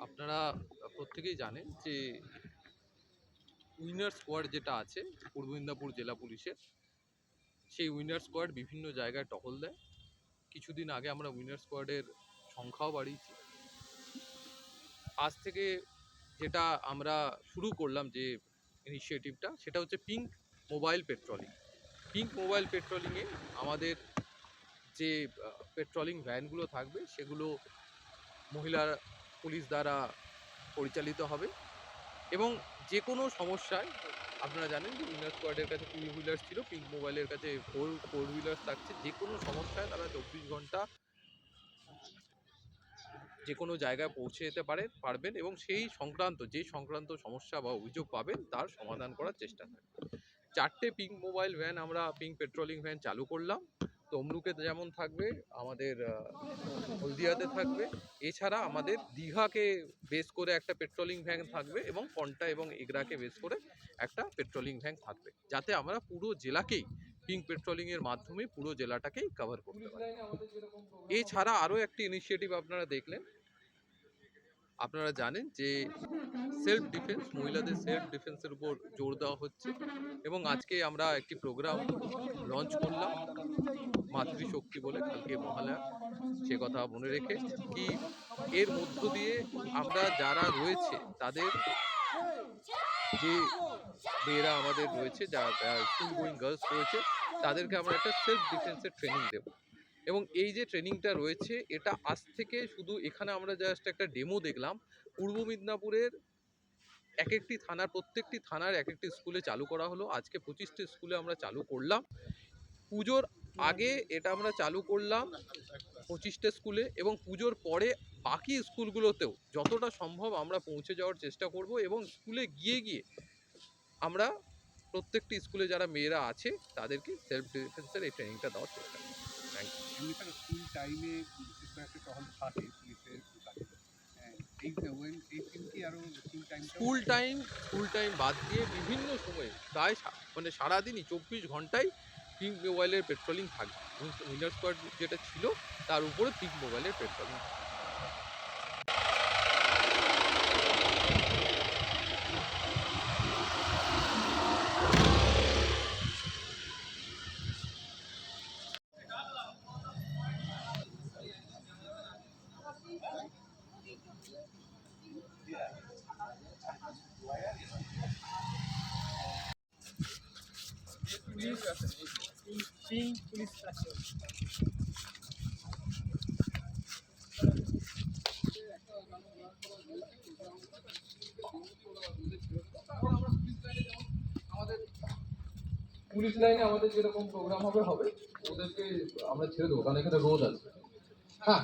আপনারা প্রত্যেকেই জানেন যে উইনার স্কোয়াড যেটা আছে, পূর্ব মেদিনীপুর জেলা পুলিশের, সেই উইনার স্কোয়াড বিভিন্ন জায়গায় টহল দেয়। কিছুদিন আগে আমরা উইনার স্কোয়াডের সংখ্যাও বাড়িয়েছি। আজ থেকে যেটা আমরা শুরু করলাম যে ইনিশিয়েটিভটা সেটা হচ্ছে pink mobile patrolling pink mobile পেট্রোলিংয়ে আমাদের যে পেট্রোলিং ভ্যানগুলো থাকবে, সেগুলো মহিলা পুলিশ দ্বারা পরিচালিত হবে। এবং যে কোনো সমস্যায়, আপনারা জানেন যে উইনার স্কোয়াডের কাছে টু হুইলার ছিল পিঙ্ক মোবাইলের কাছে ফোর ফোর হুইলার থাকছে। যে কোনো সমস্যায় তারা চব্বিশ ঘণ্টা যে কোনো জায়গায় পৌঁছে যেতে পারে, পারবেন এবং সেই সংক্রান্ত, যে সংক্রান্ত সমস্যা বা অভিযোগ পাবেন, তার সমাধান করার চেষ্টা থাকবে। চারটে পিঙ্ক মোবাইল ভ্যান আমরা পিঙ্ক পেট্রোলিং ভ্যান চালু করলাম। তমলুকে যেমন থাকবে, আমাদের হলদিয়াতে থাকবে। এছাড়া আমাদের দীঘাকে বেস করে একটা পেট্রোলিং ভ্যান থাকবে এবং পন্টা এবং এগরাকে বেস করে একটা পেট্রোলিং ভ্যান থাকবে। যাতে আমরা পুরো জেলাকেই পিঙ্ক পেট্রোলিংয়ের মাধ্যমে পুরো জেলাটাকেই কভার করতে পারি। এছাড়া আরও একটি ইনিশিয়েটিভ আপনারা দেখলেন আপনারা জানেন যে সেলফ ডিফেন্স মহিলাদের সেলফ ডিফেন্সের উপর জোর দেওয়া হচ্ছে এবং আজকে আমরা একটি প্রোগ্রাম লঞ্চ করলাম, মাতৃশক্তি বলে কালকে মহালয়া, সে কথা মনে রেখে কি এর মধ্য দিয়ে আমরা যারা রয়েছে, তাদের যে মেয়েরা আমাদের রয়েছে, যারা স্কুল গোয়িং গার্লস রয়েছে, তাদেরকে আমরা একটা সেলফ ডিফেন্সের ট্রেনিং দেব। এবং এই যে ট্রেনিংটা রয়েছে, এটা আজ থেকে শুধু এখানে আমরা জাস্ট একটা ডেমো দেখলাম। পূর্ব মিদনাপুরের এক একটি থানার, প্রত্যেকটি থানার এক একটি স্কুলে চালু করা হলো। আজকে পঁচিশটি স্কুলে আমরা চালু করলাম। পুজোর আগে এটা আমরা চালু করলাম পঁচিশটা স্কুলে এবং পুজোর পরে বাকি স্কুলগুলোতেও যতটা সম্ভব আমরা পৌঁছে যাওয়ার চেষ্টা করব এবং স্কুলে গিয়ে গিয়ে আমরা প্রত্যেকটি স্কুলে যারা মেয়েরা আছে, তাদেরকে সেলফ ডিফেন্সের এই ট্রেনিংটা দেওয়ার চেষ্টা এমনি স্যার স্কুল টাইমে বিশেষ করে একটা টহল থাকে পুলিশের কাছে। হ্যাঁ, স্কুল টাইম স্কুল টাইম বাদ দিয়ে বিভিন্ন সময়ে প্রায় সা- মানে সারাদিনই চব্বিশ ঘন্টায় পিঙ্ক মোবাইলের পেট্রোলিং থাকবে উইনার স্কোয়াড যেটা ছিল তার উপরে পিঙ্ক মোবাইলের পেট্রোলিং পিঙ্ক পুলিশ লাইনে আমাদের যেরকম প্রোগ্রাম হবে হবে, ওদেরকে আমরা ছেড়ে দেবো, কারণ এখানে রোদ আছে হ্যাঁ।